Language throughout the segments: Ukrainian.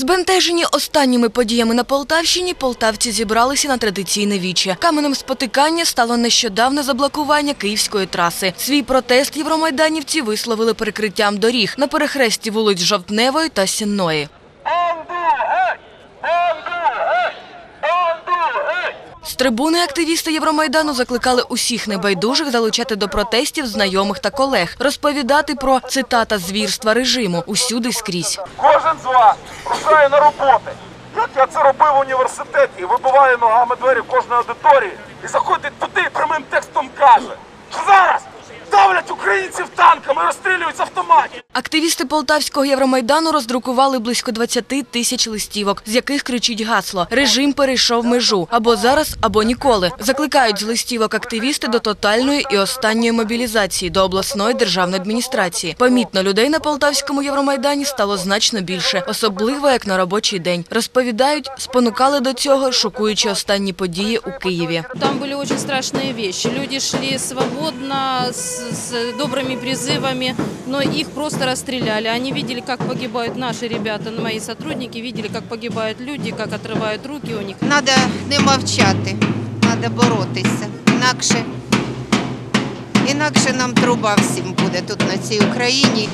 Збентежені останніми подіями на Полтавщині, полтавці зібралися на традиційне віче. Каменем спотикання стало нещодавне заблокування київської траси. Свій протест євромайданівці висловили перекриттям доріг на перехресті вулиць Жовтневої та Сінної. Трибуни активісти Євромайдану закликали усіх небайдужих залучати до протестів знайомих та колег, розповідати про цитата звірства режиму усюди скрізь. Кожен з вас рушає на роботи. Як я це робив в університеті, вибиває ногами двері кожної аудиторії і заходить туди і прямим текстом каже, давлять українців танками, розстрілюють з автоматів. Активісти Полтавського Євромайдану роздрукували близько 20 тисяч листівок, з яких кричить гасло «Режим перейшов межу» або зараз, або ніколи. Закликають з листівок активісти до тотальної і останньої мобілізації до обласної державної адміністрації. Помітно, людей на Полтавському Євромайдані стало значно більше, особливо як на робочий день. Розповідають, спонукали до цього, шокуючи останні події у Києві. Там были очень страшные вещи. Люди шли свободно, с добрыми призывами, но их просто расстреляли. Они видели, как погибают наши ребята, мои сотрудники, видели, как погибают люди, как отрывают руки у них. Треба не мовчати, треба боротися. Інакше, інакше нам труба всім буде тут на цій Україні.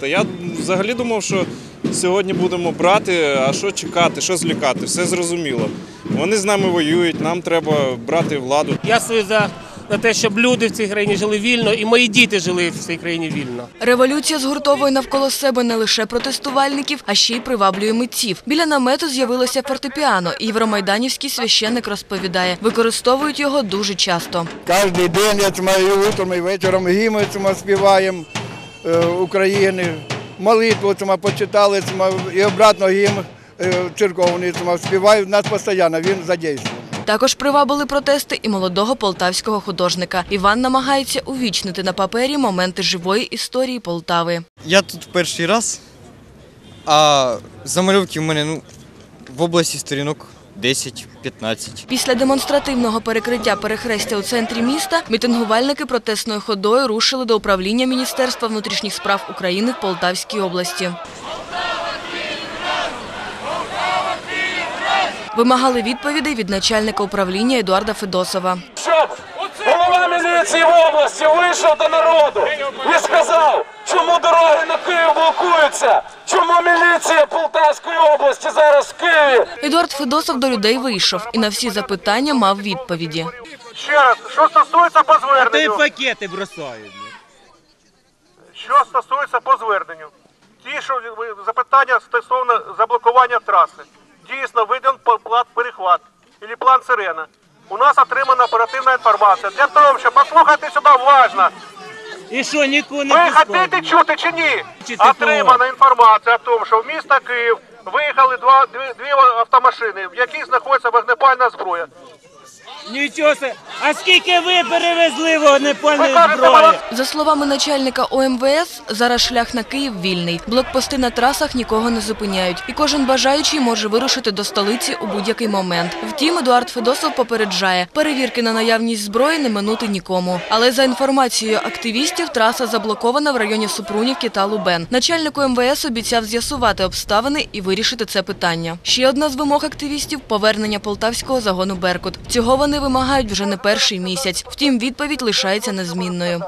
Та я взагалі думав, що сьогодні будемо брати, а що чекати, що злякати, все зрозуміло. Вони з нами воюють, нам треба брати владу. Я стою за, за те, щоб люди в цій країні жили вільно, і мої діти жили в цій країні вільно. Революція згуртовує навколо себе не лише протестувальників, а ще й приваблює митців. Біля намету з'явилося фортепіано, євромайданівський священник розповідає, використовують його дуже часто. Кожен день я маю утром і вечором цьому співаємо е, України, молитву цьому почитали цьому, і обратно гімн е, церковний цьому співають. Нас постійно він задействує. Також привабили протести і молодого полтавського художника. Іван намагається увічнити на папері моменти живої історії Полтави. Я тут перший раз, а замальовки в мене ну, в області сторінок 10-15. Після демонстративного перекриття перехрестя у центрі міста мітингувальники протестною ходою рушили до управління Міністерства внутрішніх справ України в Полтавській області. Вимагали відповідей від начальника управління Едуарда Федосова. Щоб голова міліції в області вийшов до народу і сказав, чому дороги на Київ блокуються, чому міліція Полтавської області зараз в Києві. Едуард Федосов до людей вийшов і на всі запитання мав відповіді. Ще раз, що стосується по зверненню. пакети бросають. Що стосується по зверненню, ті, що запитання стосовно заблокування траси. Дійсно, видан пл- план перехват або план сирена. У нас отримана оперативна інформація. Для того, щоб послухайте сюди уважно. І що, нікого Ви хочете чути чи ні? Чи? Отримана інформація о тому, що в місто Київ виїхали два, дві, дві автомашини, в яких знаходиться вогнепальна зброя. Нічого се. А скільки ви перевезли вогнепальної зброї? За словами начальника ОМВС, зараз шлях на Київ вільний. Блокпости на трасах нікого не зупиняють, і кожен бажаючий може вирушити до столиці у будь-який момент. Втім, Едуард Федосов попереджає, перевірки на наявність зброї не минути нікому. Але за інформацією активістів, траса заблокована в районі Супрунівки та Лубен. Начальнику МВС обіцяв з'ясувати обставини і вирішити це питання. Ще одна з вимог активістів повернення полтавського загону Беркут. Цього вони вимагають вже не перший місяць. Втім, відповідь лишається незмінною.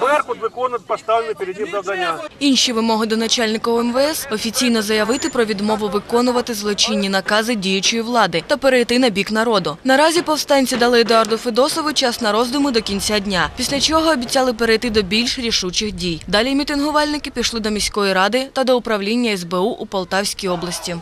Беркут виконує поставлені перед ним завдання. Інші вимоги до начальника ОМВС – офіційно заявити про відмову виконувати злочинні накази діючої влади та перейти на бік народу. Наразі повстанці дали Едуарду Федосову час на роздуми до кінця дня, після чого обіцяли перейти до більш рішучих дій. Далі мітингувальники пішли до міської ради та до управління СБУ у Полтавській області.